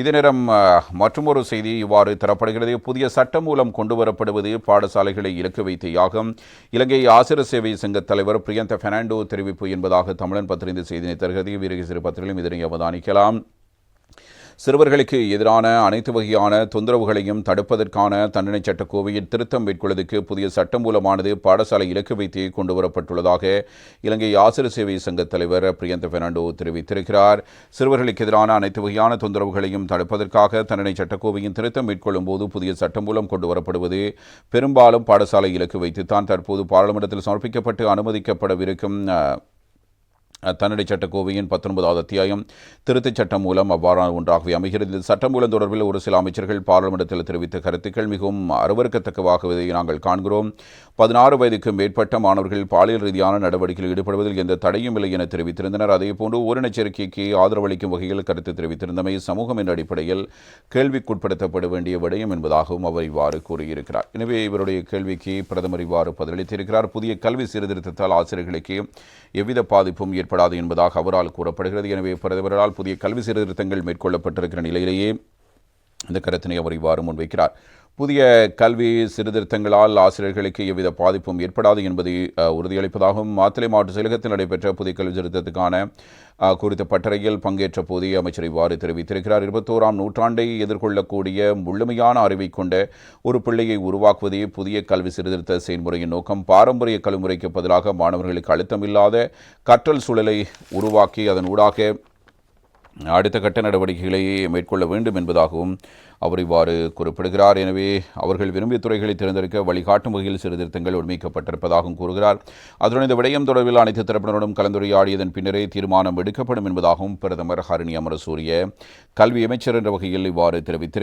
இது நேரம் மற்றொரு மற்றுமொரு செய்தி இவ்வாறு தரப்படுகிறது. புதிய சட்டம் மூலம் கொண்டுவரப்படுவது பாடசாலைகளை இலக்கு வைத்த யாகம். இலங்கை ஆசிரியர் சேவை சங்க தலைவர் பிரியந்த பெர்னாண்டோ தெரிவிப்பு என்பதாக தமிழன் பத்திரிகை செய்தினை தருகிறது வீரகி சிறு இதனை அவதானிக்கலாம். சிறுவர்களுக்கு எதிரான அனைத்து வகையான தொந்தரவுகளையும் தடுப்பதற்கான தண்டனை சட்டக்கோவையில் திருத்தம் மேற்கொள்வதற்கு புதிய சட்டம் மூலமானது பாடசாலை இலக்கு வைத்து கொண்டுவரப்பட்டுள்ளதாக இலங்கை ஆசிரியர் சேவை சங்க தலைவர் பிரியந்த பெர்னாண்டோ தெரிவித்திருக்கிறார். சிறுவர்களுக்கு எதிரான அனைத்து வகையான தொந்தரவுகளையும் தடுப்பதற்காக தண்டனை சட்டக்கோவையின் திருத்தம் மேற்கொள்ளும் போது புதிய சட்டம் மூலம் கொண்டு வரப்படுவது பெரும்பாலும் பாடசாலை இலக்கு வைத்துத்தான் தற்போது பாராளுமன்றத்தில் சமர்ப்பிக்கப்பட்டு அனுமதிக்கப்படவிருக்கும் தன்னடை சட்டக்கோவையின் பத்தொன்பதாவது அத்தியாயம் திருத்தச் சட்டம் மூலம் அவ்வாறான ஒன்றாகவே அமைகிறது. இந்த சட்டம் மூலம் தொடர்பில் ஒரு சில அமைச்சர்கள் பாராளுமன்றத்தில் தெரிவித்த கருத்துக்கள் மிகவும் அருவறுக்கத்தக்கவாகவே நாங்கள் காண்கிறோம். பதினாறு வயதுக்கு மேற்பட்ட மாணவர்கள் பாலியல் ரீதியான நடவடிக்கையில் ஈடுபடுவதில் எந்த தடையும் இல்லை என தெரிவித்திருந்தனர். அதேபோன்று ஓரினச்சரிக்கைக்கு ஆதரவளிக்கும் வகையில் கருத்து தெரிவித்திருந்தமை சமூகம் என்ற அடிப்படையில் கேள்விக்குட்படுத்தப்பட வேண்டிய விடயம் என்பதாகவும் அவர் இவ்வாறு கூறியிருக்கிறார். எனவே இவருடைய கேள்விக்கு பிரதமர் இவ்வாறு பதிலளித்திருக்கிறார். புதிய கல்வி சீர்திருத்தத்தால் ஆசிரியர்களுக்கு எவ்வித பாதிப்பும் ஏற்படாது என்பதாக அவரால் கூறப்படுகிறது. எனவே பிரதமரால் புதிய கல்வி சீர்திருத்தங்கள் மேற்கொள்ளப்பட்டிருக்கிற நிலையிலேயே இந்த கருத்தினை அவர் இவ்வாறு முன்வைக்கிறார். புதிய கல்வி சீர்திருத்தங்களால் ஆசிரியர்களுக்கு எவ்வித பாதிப்பும் ஏற்படாது என்பதை உறுதியளிப்பதாகவும் மாத்தளை மாவட்ட செயலகத்தில் நடைபெற்ற புதிய கல்வி சீர்திருத்தத்துக்கான குறித்த பட்டறையில் பங்கேற்ற போதே அமைச்சர் இவ்வாறு தெரிவித்திருக்கிறார். இருபத்தோராம் நூற்றாண்டை எதிர்கொள்ளக்கூடிய முழுமையான அறிவை கொண்ட ஒரு பிள்ளையை உருவாக்குவதே புதிய கல்வி சீர்திருத்த செயல்முறையின் நோக்கம். பாரம்பரிய கல்விமுறைக்கு பதிலாக மாணவர்களுக்கு அழுத்தமில்லாத கற்றல் சூழலை உருவாக்கி அதன் ஊடாக அடுத்த கட்ட நடவடிக்கைகளை மேற்கொள்ள வேண்டும் என்பதாகவும் அவர் இவ்வாறு குறிப்பிடுகிறார். எனவே அவர்கள் விரும்பிய துறைகளை தேர்ந்தெடுக்க வழிகாட்டும் வகையில் சீர்திருத்தங்கள் உண்மைக்கப்பட்டிருப்பதாகவும் கூறுகிறார். அதுடன் இந்த விடயம் தொடர்பில் அனைத்து தரப்பினருடன் கலந்துரையாடியதன் பின்னரே தீர்மானம் எடுக்கப்படும் என்பதாகவும் பிரதமர் ஹரிணி அமரசூரிய கல்வி அமைச்சர் என்ற வகையில் இவ்வாறு தெரிவித்திருக்கிறார்.